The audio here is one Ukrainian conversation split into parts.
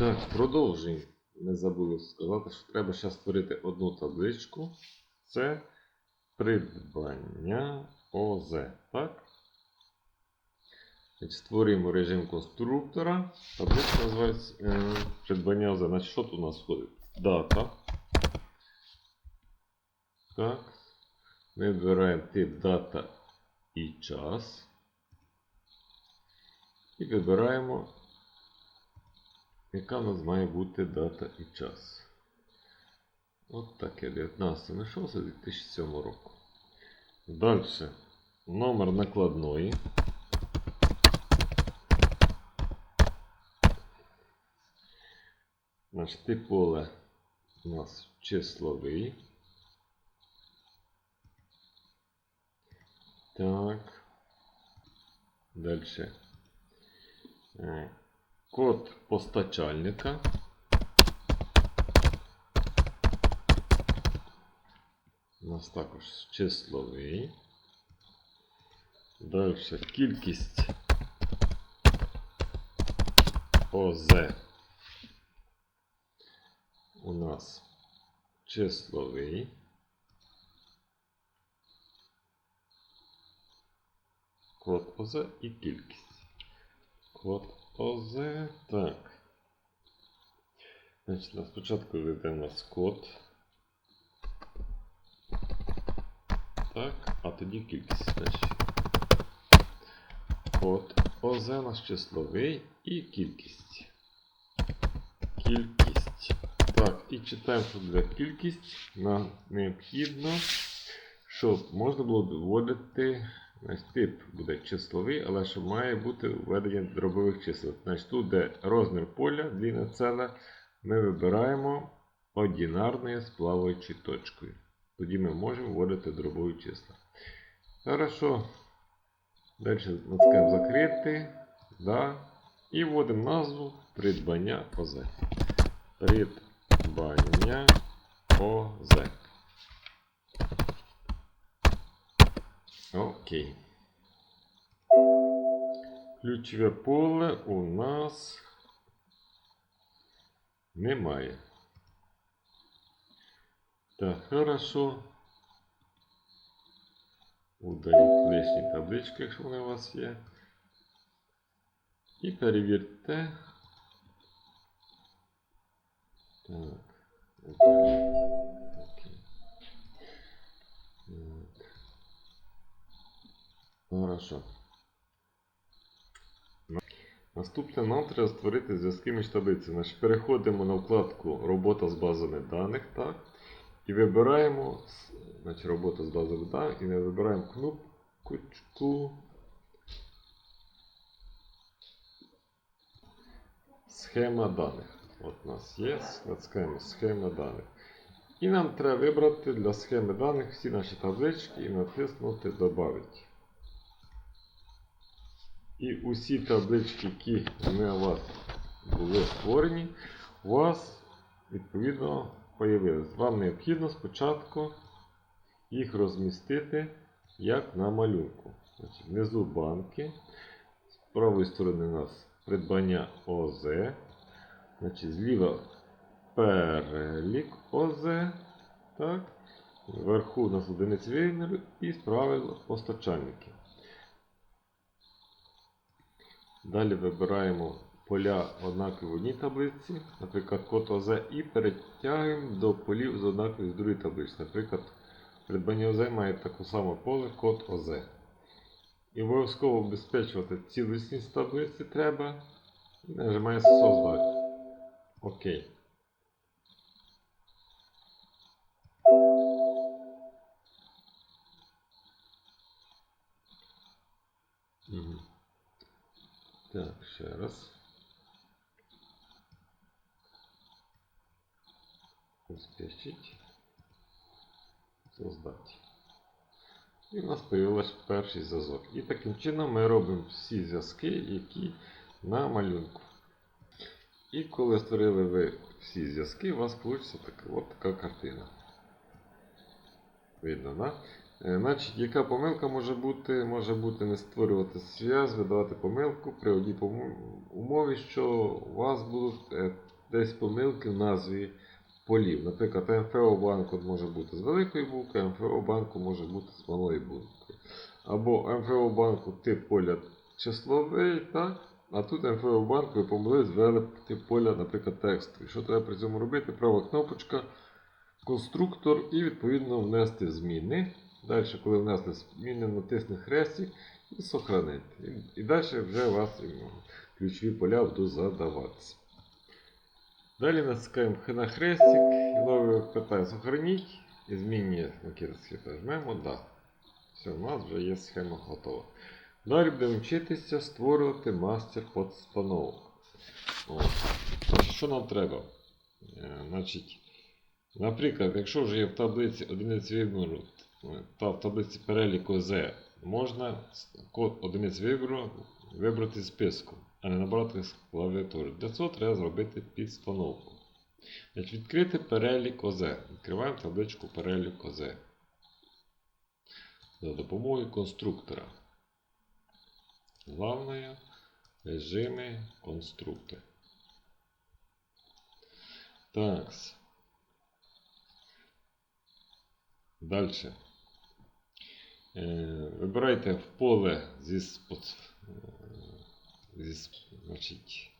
Так, продовжуємо. Не забули сказати, що треба ще створити одну табличку. Це придбання ОЗ. Так? Створюємо режим конструктора. Табличка називається е, придбання ОЗ. Значить, що тут у нас входить? Дата. Так. Ми вибираємо тип дата і час. І вибираємо яка в нас має бути дата і час. От таке 19.06 2007 року. Далі. Номер накладної. Значить, тип поле у нас числовий. Так. Дальше. Код постачальника. У нас також числовий. Далі кількість ОЗ у нас числовий. Код ОЗ і кількість. Код ОЗ. Так. Значить, на спочатку нас код. Так, а тоді кількість. Значить. Код ОЗ у нас числовий і кількість. Кількість. Так, і читаємо для кількість. Нам необхідно, щоб можна було вводити. Значить, тип буде числовий, але що має бути введення дробових чисел. Значить, тут, де розмір поля, длина ціла, ми вибираємо одинарне з плаваючою точкою. Тоді ми можемо вводити дробові числа. Хорошо. Далі натискаємо закрити. Да. І вводимо назву придбання ОЗ. Придбання ОЗ. Окей. Ключове поле у нас немає. Так, хорошо. Удаліть лишні таблички, якщо вони у вас є. І перевірте. Так. удаліть. Окей. Так. Хорошо. Наступне нам треба створити зв'язки між таблицями. Переходимо на вкладку Робота з базами даних. Так? І вибираємо значить, робота з базами даних і вибираємо кнопочку Схема даних. От у нас є, натискаємо схема даних. І нам треба вибрати для схеми даних всі наші таблички і натиснути Добавити. І усі таблички, які у вас були створені, у вас відповідно появились. Вам необхідно спочатку їх розмістити як на малюнку. Значить, Внизу банки, з правої сторони у нас придбання ОЗ. Значить, Зліва перелік ОЗ. Так. Вверху у нас одиниці виміру і справа постачальники. Далі вибираємо поля однакові в одній таблиці, наприклад, код ОЗ, і перетягуємо до полів з однакові в другій таблиці. Наприклад, придбання ОЗ має таке саме поле код ОЗ. І обов'язково обезпечувати цілісність таблиці треба. І нажимаємо Создати. Окей. Угу. Так, ще раз. Успішіть. Создати. І у нас з'явився перший зв'язок. І таким чином ми робимо всі зв'язки, які на малюнку. І коли створили ви всі зв'язки, у вас вийде така, от така картина. Видно, да? Е, Значить, яка помилка може бути? Може бути не створювати зв'яз, видавати помилку при одній умові, що у вас будуть е, десь помилки в назві полів. Наприклад, МФО банку може бути з великої букви, МФО банку може бути з малої букви. Або МФО банку тип поля числовий, так? А тут МФО банку ви помилились, ввели тип поля, наприклад, текстовий. Що треба при цьому робити? Права кнопочка, конструктор і відповідно внести зміни. Далі, коли внесли зміни, натисни хрестик і сохранити. І, і далі вже у вас ключові поля будуть задаватися. Далі натискаємо на хрестик і нове питання сохраніть і змінює накидське жмемо да. Все, у нас вже є схема готова. Далі будемо вчитися створювати мастер подстановок. Що нам треба? Е, Значить, наприклад, якщо вже є в таблиці одиниць вибору е, та в таблиці переліку Z, можна код одиниць вибору вибрати з списку, а не набрати з клавіатури. Для цього треба зробити підстановку. Відкрити перелік ОЗ. Відкриваємо табличку перелік ОЗ за допомогою конструктора. Главное режими конструктор. Так. Далі. Е, вибирайте в поле зі, е, зі значить,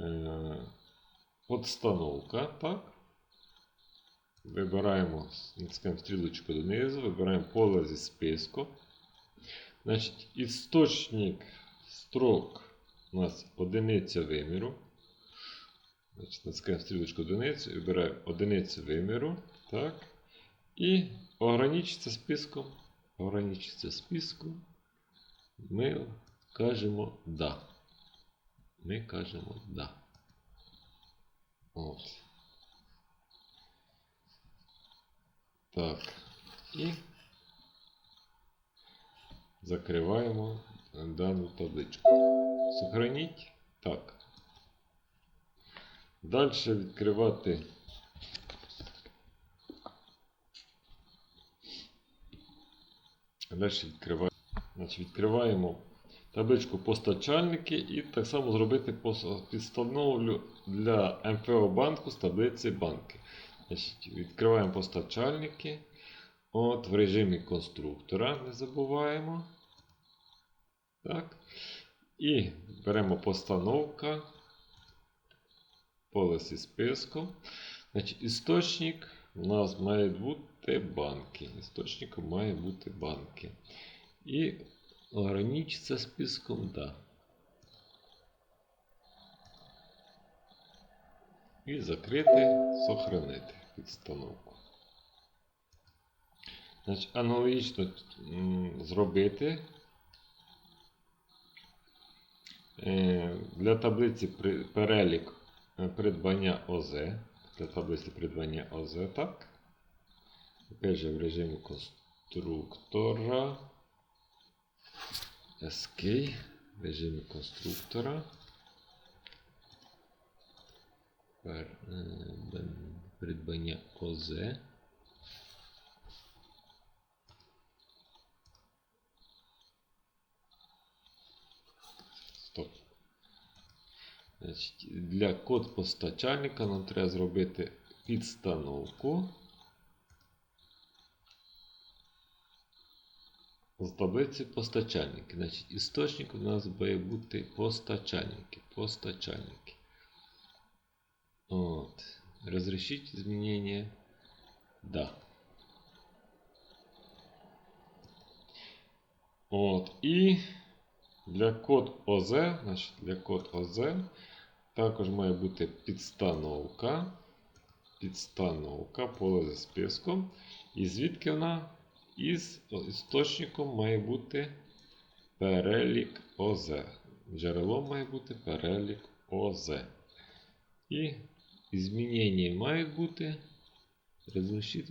е, подстановка, так? Вибираємо, натискаємо стрілочку донизу, вибираємо поле зі списку. Значить, істочник строк у нас одиниця виміру. Значить, натискаємо стрілочку одиницю, вибираємо одиницю виміру. Так. І ограничиться списком. Ограничиться списком. Ми кажемо да. Ми кажемо да. От. Так. І закриваємо дану табличку. Сохраніть. Так. Далі відкривати. Далі відкриваємо. Значить, відкриваємо табличку постачальники і так само зробити підстановлю для МФО банку з таблиці банки. Значить, відкриваємо постачальники. От в режимі конструктора не забуваємо. Так. І беремо постановка. Поле зі списком. Значить, істочник у нас має бути банки. Істочником має бути банки. І ограничиться списком да. І закрити, сохранити підстановку. Значить, аналогічно зробити. Е, Для таблиці перелік е, придбання ОЗ. Для таблиці придбання ОЗ, так. Опять же в режимі конструктора. SK в режимі конструктора. Е, Придбання ОЗ. Для код постачальника нам треба зробити підстановку з таблиці постачальники. Значить, істочник у нас має бути постачальники. Постачальники. От. Разрешить изменения? Да. От. І для код ОЗ, значить для код ОЗ також має бути підстановка. Підстановка поле зі списком. І звідки вона? Із істочником має бути перелік ОЗ. Джерелом має бути перелік ОЗ. І змінення мають бути. Разрешить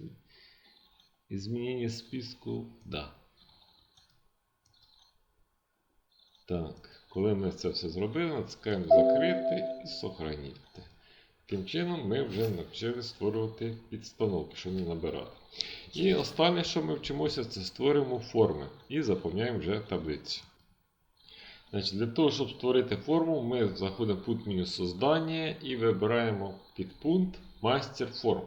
изменение списку да. Так, коли ми це все зробили, натискаємо закрити і сохранити. Таким чином ми вже навчили створювати підстановки, щоб не набирати. І останнє, що ми вчимося, це створюємо форми і заповняємо вже таблицю. Значить, для того, щоб створити форму, ми заходимо в пункт меню создання і вибираємо підпункт Мастер форм.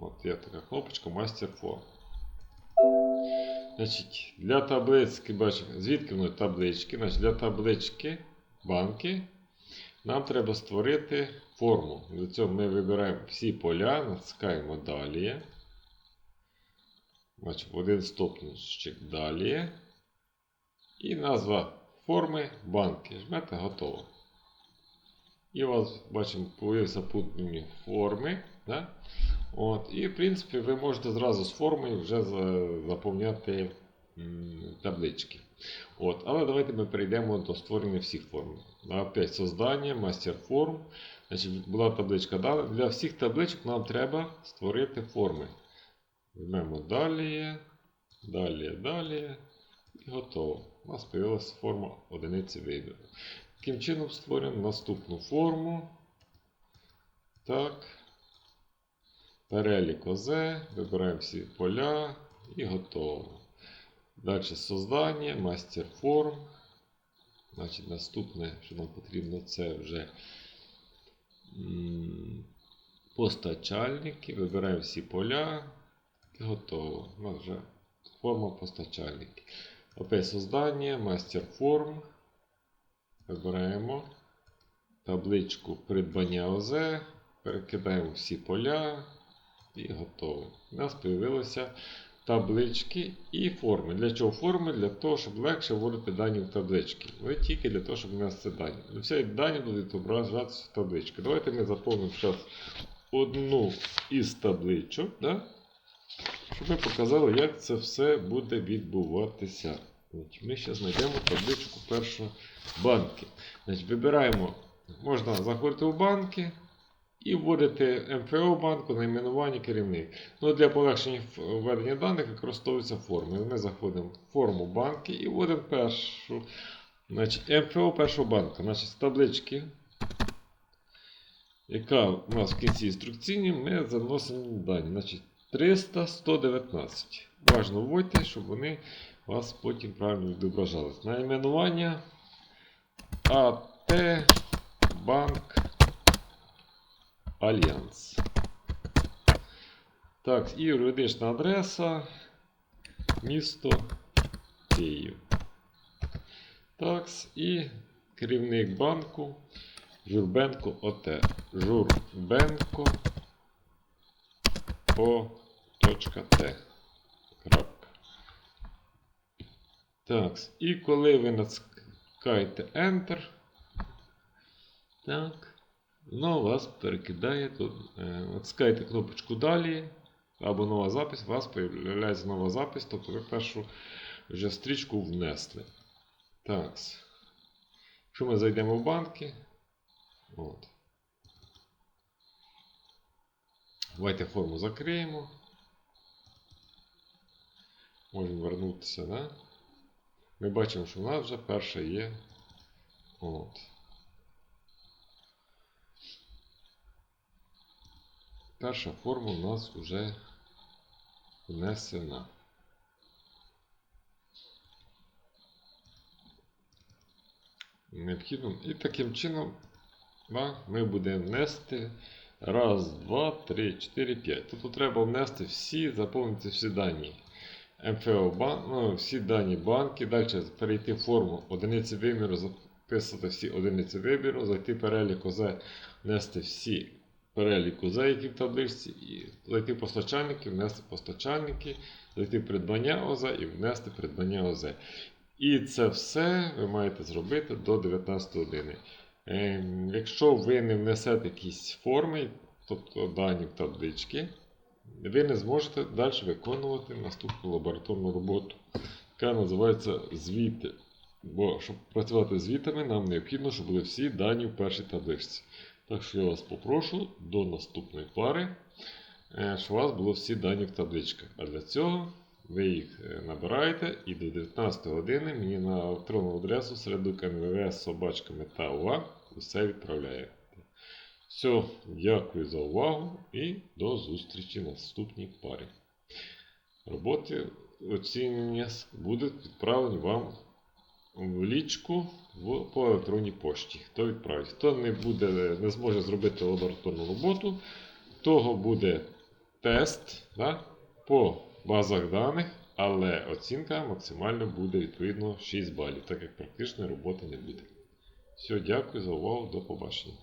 От є така кнопочка Мастер форм. Значить, для таблички, бачимо, звідки воно таблички. Значить, для таблички банки нам треба створити форму. Для цього ми вибираємо всі поля, натискаємо далі. Бачимо, один стопничок далі. І назва форми банки. Жмете готово. І у вас, бачимо, появився пункт меню форми. Да? От, і, в принципі, ви можете зразу з формою вже заповняти таблички. От, але давайте ми перейдемо до створення всіх форм. Опять создання, мастер форм. Значить, була табличка. Да? Для всіх табличок нам треба створити форми. Візьмемо далі, далі, далі. І готово. У нас з'явилася форма одиниці вибору. Таким чином створюємо наступну форму. Так. Перелік ОЗ, вибираємо всі поля і готово. Далі создання, мастер форм. Значить, наступне, що нам потрібно, це вже постачальники. Вибираємо всі поля і готово. У нас вже форма постачальники. Опять создання, мастер форм. Вибираємо табличку придбання ОЗ, перекидаємо всі поля і готово. У нас з'явилися таблички і форми. Для чого форми? Для того, щоб легше вводити дані в таблички. Ви тільки для того, щоб внести дані. Всі дані будуть відображатися в таблички. Давайте ми заповнимо зараз одну із табличок, да? щоб ми показали, як це все буде відбуватися. Ми зараз знайдемо табличку першої банки. Значить, Вибираємо, можна заходити у банки і вводити МФО банку, найменування керівник. Ну, для полегшення введення даних використовуються форми. Ми заходимо в форму банки і вводимо першу. Значить, МФО першого банку. Значить, з таблички, яка у нас в кінці інструкційні, ми заносимо дані. Значить, 300 119. Важно вводьте, щоб вони вас потім правильно відображались. Найменування АТ Банк Альянс. Так, і юридична адреса. Місто Київ. Так, і керівник банку Журбенко ОТ. Журбенко О.Т. Так, і коли ви натискаєте Enter, так, воно вас перекидає тут. е, Натискаєте кнопочку Далі або нова запис, у вас з'являється нова запис, тобто ви першу вже стрічку внесли. Так. Якщо ми зайдемо в банки, от. Давайте форму закриємо. Можемо вернутися, да? Ми бачимо, що в нас вже перша є. От. Перша форма у нас вже внесена. Необхідно. І таким чином ми будемо внести раз, два, три, чотири, п'ять. Тобто треба внести всі, заповнити всі дані. МФО бан, ну, всі дані банки, далі перейти в форму одиниці виміру, записати всі одиниці вибіру, зайти перелік ОЗ, внести всі перелік ОЗ, які в табличці, і зайти постачальники, внести постачальники, зайти придбання ОЗ і внести придбання ОЗ. І це все ви маєте зробити до 19 години. Ем, якщо ви не внесете якісь форми, тобто дані в таблички, ви не зможете далі виконувати наступну лабораторну роботу, яка називається звіти. Бо щоб працювати з звітами, нам необхідно, щоб були всі дані в першій табличці. Так що я вас попрошу до наступної пари, е, щоб у вас було всі дані в табличках. А для цього ви їх е, набираєте і до 19 години мені на електронну адресу середук НВВ собачка мета усе відправляєте. Все, дякую за увагу і до зустрічі на наступній парі. Роботи оцінення будуть відправлені вам в лічку в, по електронній пошті. Хто відправить? Хто не, буде, не зможе зробити лабораторну роботу, того буде тест да, по базах даних, але оцінка максимально буде відповідно 6 балів, так як практичної роботи не буде. Все, дякую за увагу, до побачення.